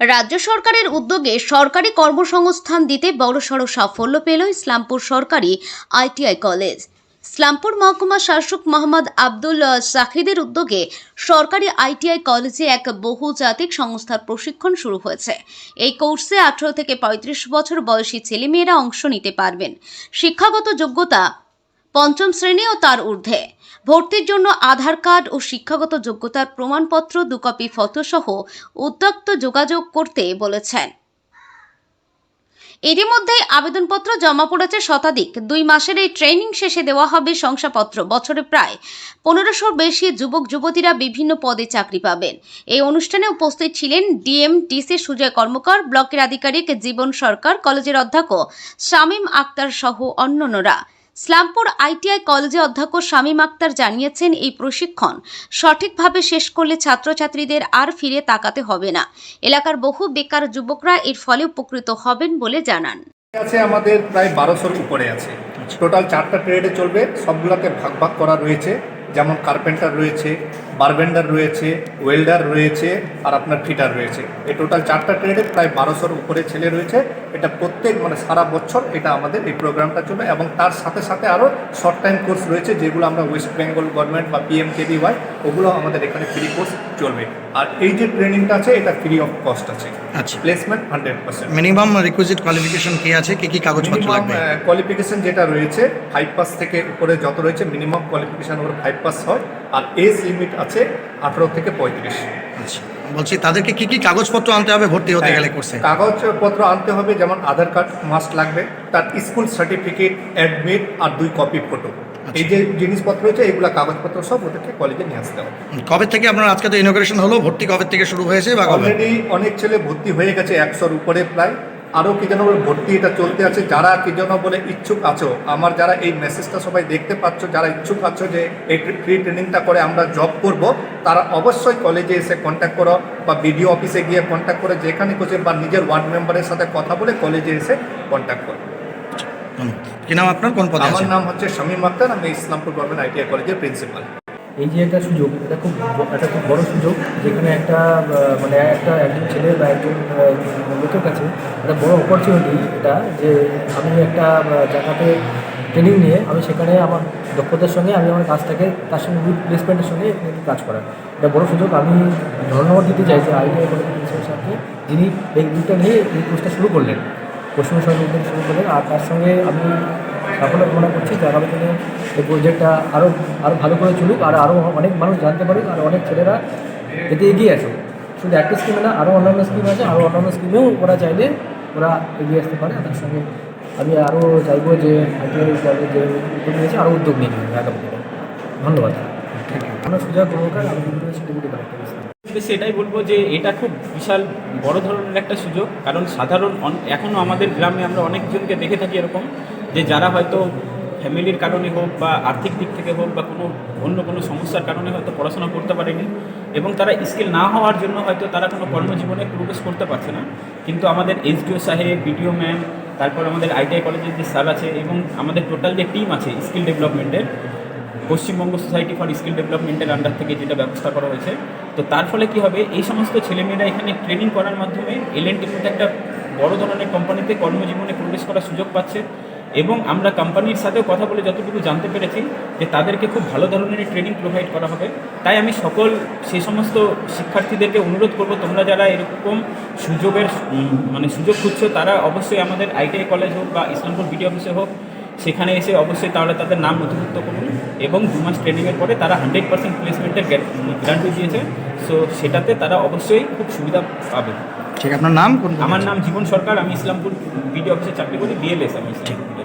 রাজ্য সরকারের উদ্যোগে সরকারি কর্মসংস্থান দিতে বড়সড় সাফল্য পেল ইসলামপুর সরকারি আইটিআই কলেজ। ইসলামপুর মহকুমা শাসক মোহাম্মদ আব্দুল আহ, সাহিদের উদ্যোগে সরকারি আইটিআই কলেজে এক বহুজাতিক সংস্থার প্রশিক্ষণ শুরু হয়েছে। এই কোর্সে আঠারো থেকে পঁয়ত্রিশ বছর বয়সী ছেলেমেয়েরা অংশ নিতে পারবেন। শিক্ষাগত যোগ্যতা পঞ্চম শ্রেণি ও তার ঊর্ধ্বে। ভর্তির জন্য আধার কার্ড ও শিক্ষাগত যোগ্যতার প্রমাণপত্র দু কপি ফটোসহ উদ্যোক্ত যোগাযোগ করতে বলেছেন। এরই মধ্যে আবেদনপত্র জমা পড়েছে শতাধিক। দুই মাসের এই ট্রেনিং শেষে দেওয়া হবে শংসাপত্র। বছরে প্রায় পনেরোশোর বেশি যুবক, যুবতীরা বিভিন্ন পদে চাকরি পাবেন। এই অনুষ্ঠানে উপস্থিত ছিলেন ডিএম ডিসি সুজয় কর্মকার, ব্লকের আধিকারিক জীবন সরকার, কলেজের অধ্যক্ষ শামীম আক্তার সহ অন্যান্যরা। ইসলামপুর আইটিআই কলেজে অধ্যক্ষ শামীম মাক্তার জানিয়েছেন এই প্রশিক্ষণ সঠিকভাবে শেষ করলে ছাত্রছাত্রীদের আর ফিরে তাকাতে হবে না। এলাকার বহু বেকার যুবকরা এর ফলে উপকৃত হবেন বলে জানান। আছে আমাদের প্রায় বারোশোর উপরে আছে। টোটাল চারটা ট্রেডে চলবে সবগুলোকে ভাগ ভাগ করা রয়েছে। যেমন কার্পেন্টার রয়েছে বারবেন্ডার রয়েছে ওয়েল্ডার রয়েছে আর আপনার ফিটার রয়েছে। এই টোটাল চারটা ট্রেডে প্রায় বারোশোর উপরে ছেলে রয়েছে। এটা প্রত্যেক মানে সারা বছর এটা আমাদের এই প্রোগ্রামটা চলবে এবং তার সাথে সাথে আরও শর্ট টাইম কোর্স রয়েছে যেগুলো আমরা ওয়েস্ট বেঙ্গল গভর্নমেন্ট বা পিএমকেভিওয়াই ওগুলো আমাদের এখানে ফ্রি কোর্স চলবে। আর এই যে ট্রেনিংটা আছে এটা ফ্রি অফ কস্ট আছে। আচ্ছা। Placement hundred percent minimum requisite qualification কি আছে? কি কি কাগজপত্র লাগবে? কোয়ালিফিকেশন যেটা রয়েছে ফাইভ পাস থেকে উপরে যত রয়েছে মিনিমাম কোয়ালিফিকেশন ওর ফাইভ পাস হয়। আর এজ লিমিট আছে আঠারো থেকে পঁয়ত্রিশ। আচ্ছা বলছি তাদেরকে কি কি কাগজপত্র আনতে হবে? ভর্তি হতে গেলে কোর্সে কাগজপত্র আনতে হবে যেমন আধার কার্ড মাস্ট লাগবে তার স্কুল সার্টিফিকেট অ্যাডমিট আর দুই কপি ফটো এই যে জিনিসপত্র রয়েছে এগুলো কাগজপত্র সব ওদেরকে কলেজে নিয়ে আসতে হবে। কবে থেকে আপনার আজকে তো ইনোগ্রেশন হলো? ভর্তি কবে থেকে শুরু হয়েছে বা কবে? অলরেডি অনেক ছেলে ভর্তি হয়ে গেছে একশোর উপরে প্রায়। আরও কি যেন বলে ভর্তি এটা চলতে আছে। যারা কি যেন বলে ইচ্ছুক আছো আমার যারা এই মেসেজটা সবাই দেখতে পাচ্ছ যারা ইচ্ছুক আছো যে এই ফ্রি ট্রেনিংটা করে আমরা জব করব তারা অবশ্যই কলেজে এসে কন্ট্যাক্ট করো বা বিডিও অফিসে গিয়ে কন্ট্যাক্ট করে যেখানে করছে বা নিজের ওয়ার্ড মেম্বারের সাথে কথা বলে কলেজে এসে কন্ট্যাক্ট করো। কি নাম আপনার? কোন পদে আমার নাম হচ্ছে শামীম আক্তার আমি ইসলামপুর গভর্নমেন্ট আইটিআই কলেজের প্রিন্সিপাল এই যে একটা সুযোগ, এটা খুব একটা খুব বড় সুযোগ যেখানে একটা মানে একটা একজন ছেলে বা একজন লোকের কাছে একটা বড় অপরচুনিটি এটা যে আমি একটা জায়গাতে ট্রেনিং নিয়ে আমি সেখানে আমার দক্ষতার সঙ্গে আমি আমার কাজটাকে তার সঙ্গে প্লেসমেন্টের সঙ্গে কাজ করার। এটা বড় সুযোগ। আমি ধন্যবাদ দিতে চাই যে আইটিআই কলেজের সাহেবকে যিনি এই দিকটা নিয়ে এই কোর্সটা শুরু করলেন। পশ্চিমবঙ্গ সরকার শুরু করলেন। আর তার সঙ্গে আমি সাফল্য কামনা করছি যে আগামী দিনে এই প্রজেক্টটা আরও আরও ভালো করে চলুক আর আরও অনেক মানুষ জানতে পারুক আর অনেক ছেলেরা এতে এগিয়ে আসুক। শুধু একটা স্কিমে না আরও অন্যান্য স্কিম আছে আরও অন্যান্য স্কিমেও ওরা চাইলে ওরা এগিয়ে আসতে পারে। তার সঙ্গে আমি আরও চাইব যে আইটিআই কলেজ যে উদ্যোগ নিয়েছে আরও উদ্যোগ নিয়ে নেবে আগামী দিনে। ধন্যবাদ। আমরা কর্মকার আমি ডেপুটি কালেক্টর তবে সেটাই বলব যে এটা খুব বিশাল বড় ধরনের একটা সুযোগ কারণ সাধারণ এখনও আমাদের গ্রামে আমরা অনেকজনকে দেখে থাকি এরকম। যে যারা হয়তো ফ্যামিলির কারণে হোক বা আর্থিক দিক থেকে হোক বা কোনো অন্য কোনো সমস্যার কারণে হয়তো পড়াশোনা করতে পারেনি এবং তারা স্কিল না হওয়ার জন্য হয়তো তারা কোনো কর্মজীবনে প্রবেশ করতে পারছে না। কিন্তু আমাদের এসডিও সাহেব, বিডিও ম্যাম, তারপর আমাদের আইটিআই কলেজের যে স্যার আছে এবং আমাদের টোটাল যে টিম আছে স্কিল ডেভেলপমেন্টের, পশ্চিমবঙ্গ সোসাইটি ফর স্কিল ডেভেলপমেন্টের আন্ডার থেকে যেটা ব্যবস্থা করা হয়েছে। তো তার ফলে কি হবে? এই সমস্ত ছেলেমেয়েরা এখানে ট্রেনিং করার মাধ্যমে এলএনটির মধ্যে একটা বড় ধরনের কোম্পানিতে কর্মজীবনে প্রবেশ করার সুযোগ পাচ্ছে। এবং আমরা কোম্পানির সাথেও কথা বলে যতটুকু জানতে পেরেছি যে তাদেরকে খুব ভালো ধরনের ট্রেনিং প্রোভাইড করা হবে। তাই আমি সকল সেই সমস্ত শিক্ষার্থীদেরকে অনুরোধ করব তোমরা যারা এরকম সুযোগের মানে সুযোগ খুঁজছো তারা অবশ্যই আমাদের আইটিআই কলেজ হোক বা ইসলামপুর বিডি অফিসে হোক সেখানে এসে অবশ্যই তাহলে তাদের নাম নথিভুক্ত করুন এবং দু মাস ট্রেনিংয়ের পরে তারা হান্ড্রেড পার্সেন্ট প্লেসমেন্টের গ্যারান্টি দিয়েছে। সো সেটাতে তারা অবশ্যই খুব সুবিধা পাবে। ঠিক আপনার নাম কোন আমার নাম জীবন সরকার আমি ইসলামপুর বিডি অফিসে চাকরি করি বিএলএস আমি ইসলামপুর